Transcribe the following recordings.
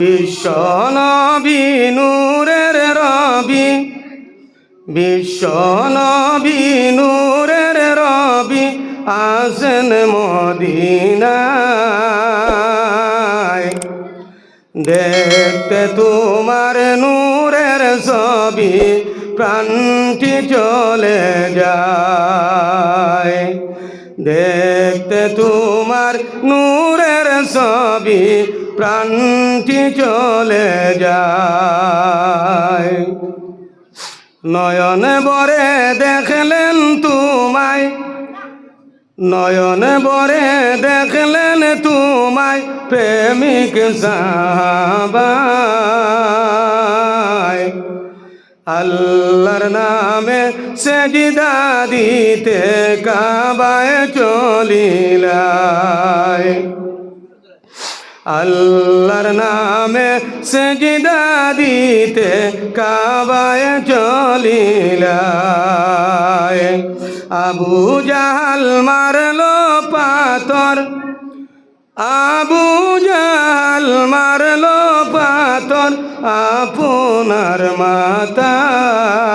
বিশ্ব নবী নূরের রবি বিশ্ব নবী নূরের রবি আসেন মদিনায়। দেখতে তোমার নূরের ছবি, প্রাণটি চলে যায়। দেখতে তোমার নূরের ছবি প্রাণটি চলে যায়। নয়ন বরে দেখলেন তোমায়, নয়ন বরে দেখলেন তোমায় প্রেমিক সাহাবায়। আল্লাহর নামে সেজিদা দিতে কাবায় চলিলায় আল্লাহর নামে সেজিদা দিতে কাবায় চলিলায় আবু জাহাল মারলো পাথর, আবু জাহাল মারলো পাথর, আপনার মাতায়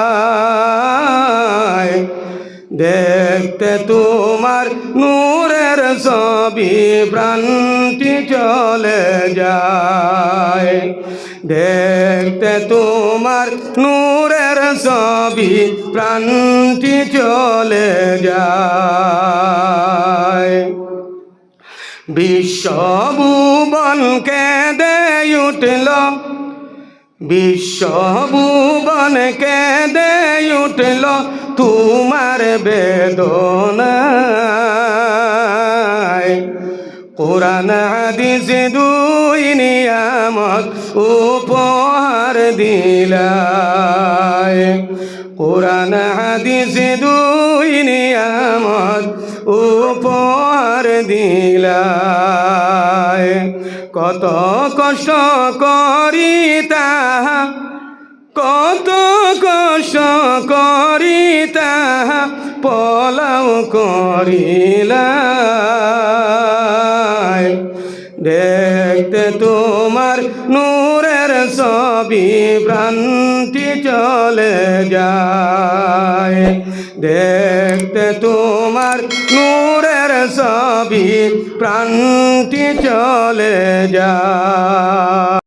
দেখতে তোমার নূরের ছবি প্রাণটি চলে যায়। দেখতে তোমার নূরের ছবি প্রাণটি চলে যায়। বিশ্বভুবন কেঁদে উঠল। বিশ্বভুবন কেঁদে উঠল। তোমার বেদনায়। কোরআন, হাদিস, দুই নিয়ামত উপহার দিলায়। কোরআন, হাদিস, দুই নিয়ামত উপহার দিলায়। কত কষ্ট করি তাহা, কত কষ্ট তাহা পলাও করিলায় দেখতে তোমার নূরের ছবি প্রান্তি চলে যায়। দেখতে তোমার নূরের ছবি প্রান্তি চলে যায়।